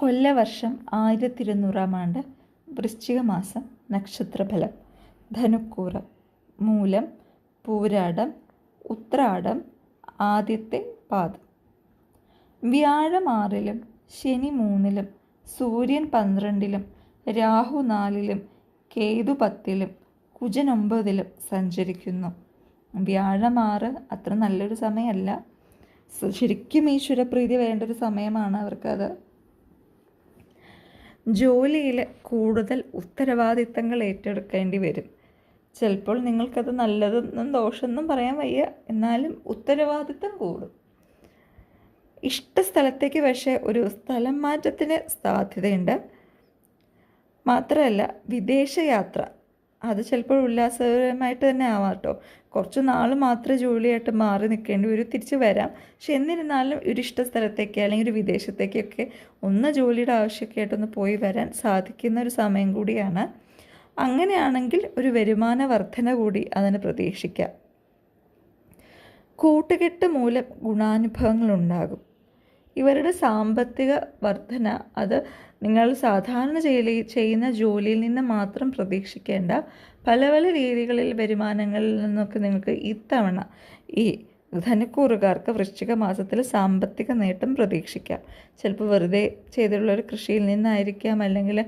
കൊല്ലവർഷം ആയിരത്തി ഇരുന്നൂറാം ആണ്ട് വൃശ്ചിക മാസം നക്ഷത്രഫലം. ധനുക്കൂറ മൂലം പൂരാടം ഉത്രാടം ആദ്യത്തെ പാദം. വ്യാഴം ആറിലും ശനി മൂന്നിലും സൂര്യൻ പന്ത്രണ്ടിലും രാഹു നാലിലും കേതു പത്തിലും കുജൻ ഒമ്പതിലും സഞ്ചരിക്കുന്നു. വ്യാഴം ആറ് അത്ര നല്ലൊരു സമയമല്ല. ശരിക്കും ഈശ്വരപ്രീതി വേണ്ട ഒരു സമയമാണ് അവർക്കത്. ജോലിയിൽ കൂടുതൽ ഉത്തരവാദിത്തങ്ങൾ ഏറ്റെടുക്കേണ്ടി വരും. ചിലപ്പോൾ നിങ്ങൾക്കത് നല്ലതെന്നും ദോഷമെന്നും പറയാൻ വയ്യ. എന്നാലും ഉത്തരവാദിത്തം കൂടും. ഇഷ്ട സ്ഥലത്തേക്ക് പക്ഷേ ഒരു സ്ഥലം മാറ്റത്തിന് സാധ്യതയുണ്ട്. മാത്രമല്ല വിദേശയാത്ര അത് ചിലപ്പോൾ ഉല്ലാസകരമായിട്ട് തന്നെ ആവാം കേട്ടോ. കുറച്ച് നാൾ മാത്രമേ ജോലിയായിട്ട് മാറി നിൽക്കേണ്ടി വരും തിരിച്ച് വരാം. പക്ഷെ എന്നിരുന്നാലും ഒരു ഇഷ്ട സ്ഥലത്തേക്ക് അല്ലെങ്കിൽ ഒരു വിദേശത്തേക്കൊക്കെ ഒന്ന് ജോലിയുടെ ആവശ്യമൊക്കെ ആയിട്ടൊന്ന് പോയി വരാൻ സാധിക്കുന്ന ഒരു സമയം കൂടിയാണ്. അങ്ങനെയാണെങ്കിൽ ഒരു വരുമാന വർധന കൂടി അതിന് പ്രതീക്ഷിക്കാം. കൂട്ടുകെട്ട് മൂലം ഗുണാനുഭവങ്ങളുണ്ടാകും ഇവരുടെ സാമ്പത്തിക വർധന അത് നിങ്ങൾ സാധാരണ ചെയ്യലി ചെയ്യുന്ന ജോലിയിൽ നിന്ന് മാത്രം പ്രതീക്ഷിക്കേണ്ട പല പല രീതികളിൽ വരുമാനങ്ങളിൽ നിന്നൊക്കെ നിങ്ങൾക്ക് ഇത്തവണ ഈ ധനക്കൂറുകാർക്ക് വൃശ്ചിക മാസത്തിൽ സാമ്പത്തിക നേട്ടം പ്രതീക്ഷിക്കാം. ചിലപ്പോൾ വെറുതെ ചെയ്തിട്ടുള്ള ഒരു കൃഷിയിൽ നിന്നായിരിക്കാം. അല്ലെങ്കിൽ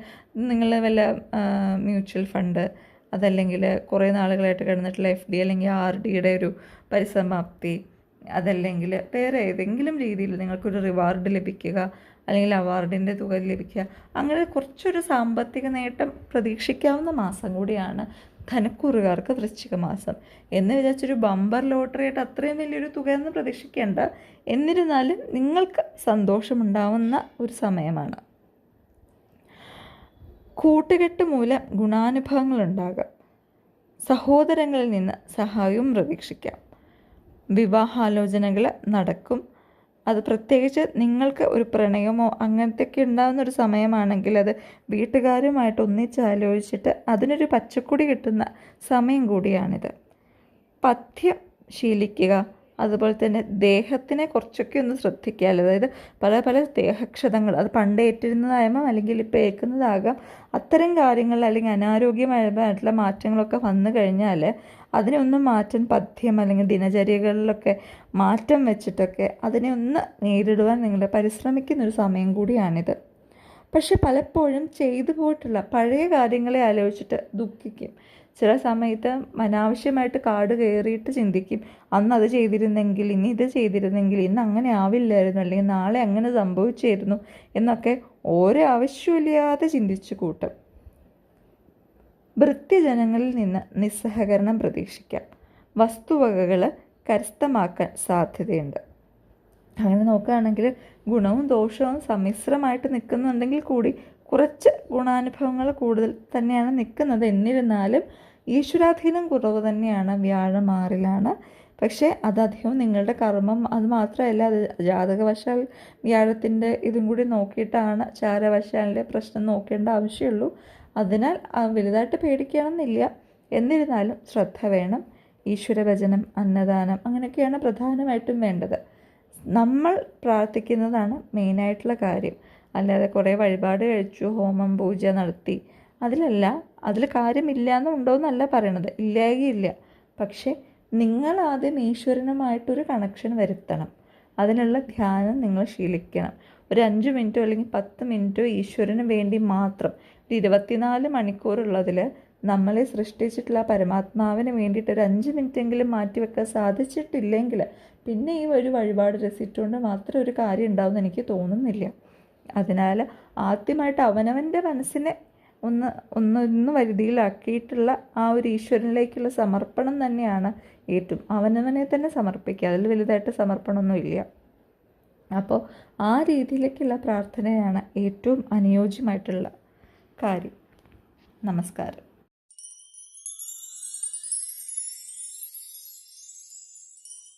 നിങ്ങൾ വല്ല മ്യൂച്വൽ ഫണ്ട് അതല്ലെങ്കിൽ കുറേ നാളുകളായിട്ട് കിടന്നിട്ടുള്ള എഫ് ഡി അല്ലെങ്കിൽ ആർ ഡിയുടെ ഒരു പരിസമാപ്തി അതല്ലെങ്കിൽ വേറെ ഏതെങ്കിലും രീതിയിൽ നിങ്ങൾക്കൊരു റിവാർഡ് ലഭിക്കുക അല്ലെങ്കിൽ അവാർഡിന്റെ തുക ലഭിക്കുക. അങ്ങനെ കുറച്ചൊരു സാമ്പത്തിക നേട്ടം പ്രതീക്ഷിക്കാവുന്ന മാസം കൂടിയാണ് ധനക്കൂറുകാർക്ക് വൃശ്ചിക മാസം. എന്ന് വിചാരിച്ചൊരു ബമ്പർ ലോട്ടറിയായിട്ട് അത്രയും വലിയൊരു തുകയൊന്നും പ്രതീക്ഷിക്കേണ്ട. എന്നിരുന്നാലും നിങ്ങൾക്ക് സന്തോഷമുണ്ടാവുന്ന ഒരു സമയമാണ്. കൂട്ടുകെട്ട് മൂലം ഗുണാനുഭവങ്ങളുണ്ടാകാം. സഹോദരങ്ങളിൽ നിന്ന് സഹായവും പ്രതീക്ഷിക്കാം. വിവാഹാലോചനകൾ നടക്കും. അത് പ്രത്യേകിച്ച് നിങ്ങൾക്ക് ഒരു പ്രണയമോ അങ്ങനത്തെയൊക്കെ ഉണ്ടാകുന്ന ഒരു സമയമാണെങ്കിൽ അത് വീട്ടുകാരുമായിട്ട് ഒന്നിച്ച് ആലോചിച്ചിട്ട് അതിനൊരു പച്ചക്കുടി കിട്ടുന്ന സമയം കൂടിയാണിത്. പഥ്യം ശീലിക്കുക. അതുപോലെ തന്നെ ദേഹത്തിനെ കുറച്ചൊക്കെ ഒന്ന് ശ്രദ്ധിക്കുക അതായത് പല പല ദേഹക്ഷതങ്ങൾ അത് പണ്ട് ഏറ്റിരുന്നതായാലും അല്ലെങ്കിൽ ഇപ്പോൾ ഏൽക്കുന്നതാകാം. അത്തരം കാര്യങ്ങൾ അല്ലെങ്കിൽ അനാരോഗ്യമായിട്ടുള്ള മാറ്റങ്ങളൊക്കെ വന്നു കഴിഞ്ഞാൽ അതിനെ ഒന്ന് മാറ്റാൻ പഥ്യം അല്ലെങ്കിൽ ദിനചര്യകളിലൊക്കെ മാറ്റം വെച്ചിട്ടൊക്കെ അതിനെ ഒന്ന് നേരിടുവാൻ നിങ്ങൾ പരിശ്രമിക്കുന്നൊരു സമയം കൂടിയാണിത്. പക്ഷെ പലപ്പോഴും ചെയ്തു പോയിട്ടുള്ള പഴയ കാര്യങ്ങളെ ആലോചിച്ചിട്ട് ദുഃഖിക്കും. ചില സമയത്ത് അനാവശ്യമായിട്ട് കാട് കയറിയിട്ട് ചിന്തിക്കും. അന്ന് അത് ചെയ്തിരുന്നെങ്കിൽ ഇനി ഇത് ചെയ്തിരുന്നെങ്കിൽ ഇന്ന് അങ്ങനെ ആവില്ലായിരുന്നു അല്ലെങ്കിൽ നാളെ അങ്ങനെ സംഭവിച്ചായിരുന്നു എന്നൊക്കെ ഓരോ ആവശ്യമില്ലാതെ ചിന്തിച്ചു കൂട്ടും. വൃത്തിജനങ്ങളിൽ നിന്ന് നിസ്സഹകരണം പ്രതീക്ഷിക്കാം. വസ്തുവകകൾ കരസ്ഥമാക്കാൻ സാധ്യതയുണ്ട്. അങ്ങനെ നോക്കുകയാണെങ്കിൽ ഗുണവും ദോഷവും സമ്മിശ്രമായിട്ട് നിൽക്കുന്നുണ്ടെങ്കിൽ കൂടി കുറച്ച് ഗുണാനുഭവങ്ങൾ കൂടുതൽ തന്നെയാണ് നിൽക്കുന്നത്. എന്നിരുന്നാലും ഈശ്വരാധീനം കുറവ് തന്നെയാണ് വ്യാഴം ആറിലാണ്. പക്ഷേ അതധികം നിങ്ങളുടെ കർമ്മം. അത് മാത്രമല്ല അത് ജാതകവശാൽ വ്യാഴത്തിന്റെ ഇതും കൂടി നോക്കിയിട്ടാണ് ചാരവശാലിന്റെ പ്രശ്നം നോക്കേണ്ട ആവശ്യമുള്ളൂ. അതിനാൽ വലുതായിട്ട് പേടിക്കണമെന്നില്ല. എന്നിരുന്നാലും ശ്രദ്ധ വേണം. ഈശ്വരഭജനം അന്നദാനം അങ്ങനെയൊക്കെയാണ് പ്രധാനമായിട്ടും വേണ്ടത്. നമ്മൾ പ്രാർത്ഥിക്കുന്നതാണ് മെയിനായിട്ടുള്ള കാര്യം. അല്ലാതെ കുറേ വഴിപാട് കഴിച്ചു ഹോമം പൂജ നടത്തി. അതിലല്ല അതിൽ കാര്യമില്ല എന്നുണ്ടോയെന്നല്ല പറയണത്. ഇല്ലായില്ല പക്ഷേ നിങ്ങൾ ആദ്യം ഈശ്വരനുമായിട്ടൊരു കണക്ഷൻ വരുത്തണം. അതിനുള്ള ധ്യാനം നിങ്ങൾ ശീലിക്കണം. ഒരു അഞ്ച് മിനിറ്റോ അല്ലെങ്കിൽ പത്ത് മിനിറ്റോ ഈശ്വരന് വേണ്ടി മാത്രം ഒരു ഇരുപത്തിനാല് മണിക്കൂറുള്ളതിൽ നമ്മളെ സൃഷ്ടിച്ചിട്ടുള്ള പരമാത്മാവിന് വേണ്ടിയിട്ട് ഒരു അഞ്ച് മിനിറ്റെങ്കിലും മാറ്റിവെക്കാൻ സാധിച്ചിട്ടില്ലെങ്കിൽ പിന്നെ ഈ ഒരു വഴിപാട് രസിച്ചുകൊണ്ട് മാത്രം ഒരു കാര്യം ഉണ്ടാവുമെന്ന് എനിക്ക് തോന്നുന്നില്ല. അതിനാൽ ആദ്യമായിട്ട് അവനവന്റെ മനസ്സിനെ ഒന്ന് ഒന്നൊന്ന് ഒന്ന് വരുതിയിലാക്കിയിട്ടുള്ള ആ ഒരു ഈശ്വരനിലേക്കുള്ള സമർപ്പണം തന്നെയാണ് ഏറ്റവും അവനവനെ തന്നെ സമർപ്പിക്കുക. അതിൽ വലുതായിട്ട് സമർപ്പണമൊന്നുമില്ല. അപ്പോൾ ആ രീതിയിലേക്കുള്ള പ്രാർത്ഥനയാണ് ഏറ്റവും അനുയോജ്യമായിട്ടുള്ള കാര്യം. നമസ്കാരം.